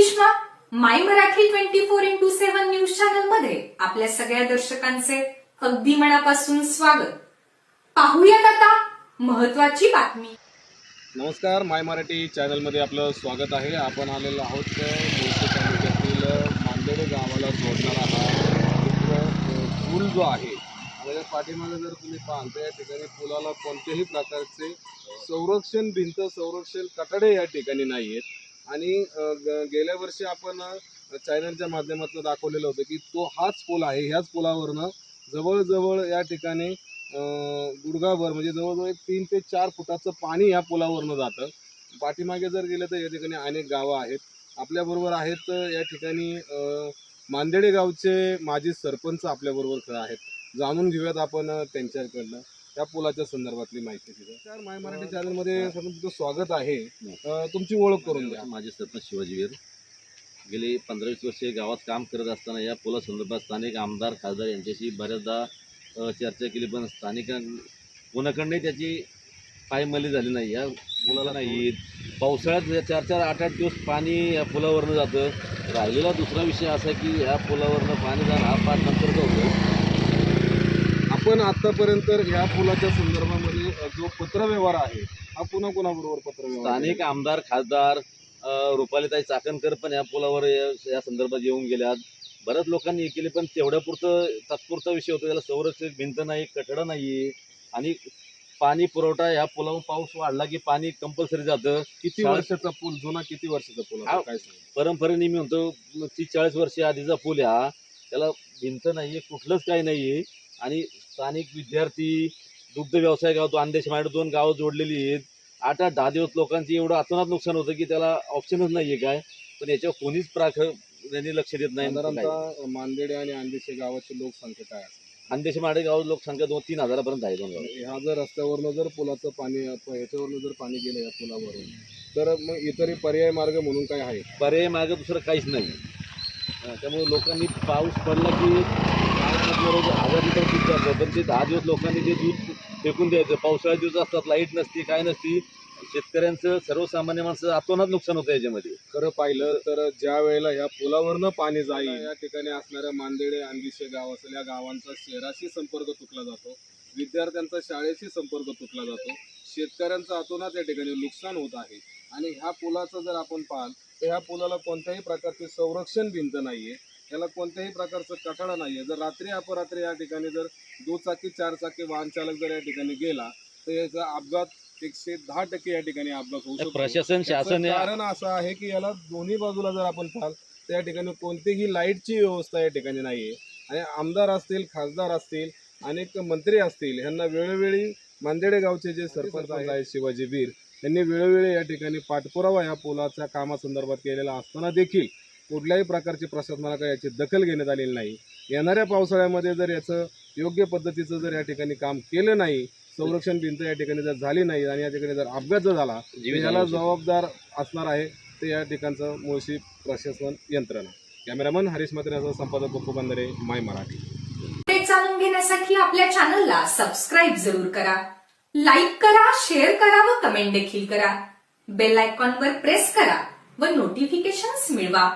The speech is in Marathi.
Karishma my Marathi twenty four into seven news चॅनलमध्ये आपल्या सगळ्या दर्शकांचे अगदी मनापासून स्वागत. पाहूयात आता महत्वाची बातमी. नमस्कार माय मराठी चॅनलमध्ये आपलं स्वागत आहे. आपण आलेलो आहोत मुळशी तालुक्यातील मांदेडे गावाला जोडणारा हा पूल जो आहे त्याच्या पाठीमागे जर तुम्ही पाहाल तर या ठिकाणी पुलाला कोणत्याही प्रकारचे संरक्षण भिंत संरक्षण कटडे या ठिकाणी नाही आहेत आणि ग- गेल्या वर्षी आपण चॅनलच्या माध्यमातून दाखवलेलं होतं की तो हाच पूल आहे ह्याच पुलावरनं जवळजवळ या ठिकाणी गुडगाभर गुडघाभर म्हणजे जवळजवळ एक तीन ते चार फुटाचं पाणी ह्या पुलावरनं जातं. पाठीमागे जर गेलं तर या ठिकाणी अनेक गावं आहेत. आपल्याबरोबर आहेत या ठिकाणी मांदेडे गावचे माजी सरपंच आपल्याबरोबर आहेत. जाणून घेऊयात आपण त्यांच्याकडनं. त्या पुलाच्या संदर्भातली माहिती तर माय मराठी चॅनलमध्ये सर्व तुमचं स्वागत आहे. अं, तुमची ओळख करून द्या. माझे सरपंच शिवाजीवीर गेली पंधरा वीस वर्षे गावात काम करत असताना या पुलासंदर्भात स्थानिक आमदार खासदार यांच्याशी बऱ्याचदा अ, चर्चा केली पण स्थानिक कोणाकडनंही त्याची पायमल्ली झाली नाही. या पुलाला नाही. पावसाळ्यात या चार चार आठ आठ दिवस पाणी या पुलावरनं जातं. राहिलेला दुसरा विषय असा की या पुलावरनं पाणी जाणं हा फार नंतरचा होतो आपण आतापर्यंत या पुलाच्या संदर्भामध्ये जो पत्रव्यवहार आहे हा पुन्हा कोणाबरोबर पत्रव्यवहार स्थानिक आमदार खासदार अ, रुपालीताई चाकणकर पण या पुलावर या या संदर्भात येऊन गेल्यात. बऱ्याच लोकांनी हे केले पण तेवढ्यापुरतं तात्पुरता विषय होता. त्याला संरक्षित भिंत नाही कठडा नाही. आणि पाणी पुरवठा या पुलावर पाऊस वाढला की पाणी कंपल्सरी जातं. किती शाळा- वर्षाचा पूल जुना किती वर्षाचा पूल हा. काय सांगू? परंपरेने मी म्हणतो तीस चाळीस वर्ष आधीचा पूल हा. त्याला भिंत नाही कुठलंच काही नाही आणि स्थानिक विद्यार्थी दुग्ध व्यवसाय गाव तो अंदेश माड दोन गावं जोडलेली आहेत. आठ आठ दहा दिवस लोकांची एवढं अतोनात नुकसान होतं की त्याला ऑप्शनच नाही आहे काय. पण याच्यावर कोणीच प्राख त्यांनी लक्ष देत नाही. साधारणतः मांदेडे आणि आंदेशे गावाची लोकसंख्या काय असेल? अंदेश माडे गाव लोकसंख्या दोन तीन हजारापर्यंत आहे दोन गाव. ह्या जर रस्त्यावरनं जर पुलाचं पाणी ह्याच्यावरनं जर पाणी गेलं या पुलावरून तर मग इतरही पर्याय मार्ग म्हणून काय आहे पर्याय मागं दुसरं काहीच नाही. त्यामुळे लोकांनी पाऊस पडला की जातं पण ते दहा दिवस लोकांनी ते दूध फेकून द्यायचं पावसाळ्यात दिवस असतात लाइट नसती काय नसती शेतकऱ्यांचं सर्वसामान्य माणसं अतोनात नुकसान होतं याच्यामध्ये. खरं पाहिलं तर ज्या वेळेला या पुलावरनं पाणी जाईल या ठिकाणी असणाऱ्या मांदेडे अंदिशे गाव असेल या गावांचा शहराशी संपर्क तुटला जातो विद्यार्थ्यांचा शाळेशी संपर्क तुटला जातो शेतकऱ्यांचं अतोनात या ठिकाणी नुकसान होत आहे. आणि ह्या पुलाचं जर आपण पाहाल तर ह्या पुलाला कोणत्याही प्रकारची संरक्षण भिंत नाहीये. याला कोणत्याही प्रकारचं कठाडा नाहीये. जर रात्री अपरात्री या ठिकाणी जर दुचाकी चारचाकी वाहन चालक जर या ठिकाणी गेला तर याचा अपघात एकशे दहा टक्के या ठिकाणी अपघात होऊ शकतो. प्रशासन शासन या- कारण असं आहे की याला दोन्ही बाजूला जर आपण पाहाल तर या ठिकाणी कोणतीही लाईटची व्यवस्था या ठिकाणी नाहीये. आणि आमदार असतील खासदार असतील अनेक मंत्री असतील यांना वेळोवेळी मांदेडे गावचे जे सरपंच आहेत. शिवाजी वीर यांनी वेळोवेळी या ठिकाणी पाठपुरावा या पुलाच्या कामासंदर्भात केलेला असताना देखील कुठल्याही प्रकारची प्रशासनाला याची दखल घेण्यात आलेली नाही. येणाऱ्या पावसाळ्यामध्ये जर याचं योग्य पद्धतीचं जर या ठिकाणी काम केलं नाही संरक्षण भिंत या ठिकाणी जर झाली नाही आणि या ठिकाणी जर अपघात जर झाला याला जबाबदार. असणार आहे ते या ठिकाणचं मुळशी प्रशासन यंत्रणा. कॅमेरामन हरीश म्हात्रेसह संपादक पप्पू बंदरे माय मराठी. ते जाणून घेण्यासाठी आपल्या चॅनलला सबस्क्राईब जरूर करा. लाईक करा शेअर करा व कमेंट देखील करा. बेल आयकॉनवर प्रेस करा व नोटिफिकेशन्स मिळवा.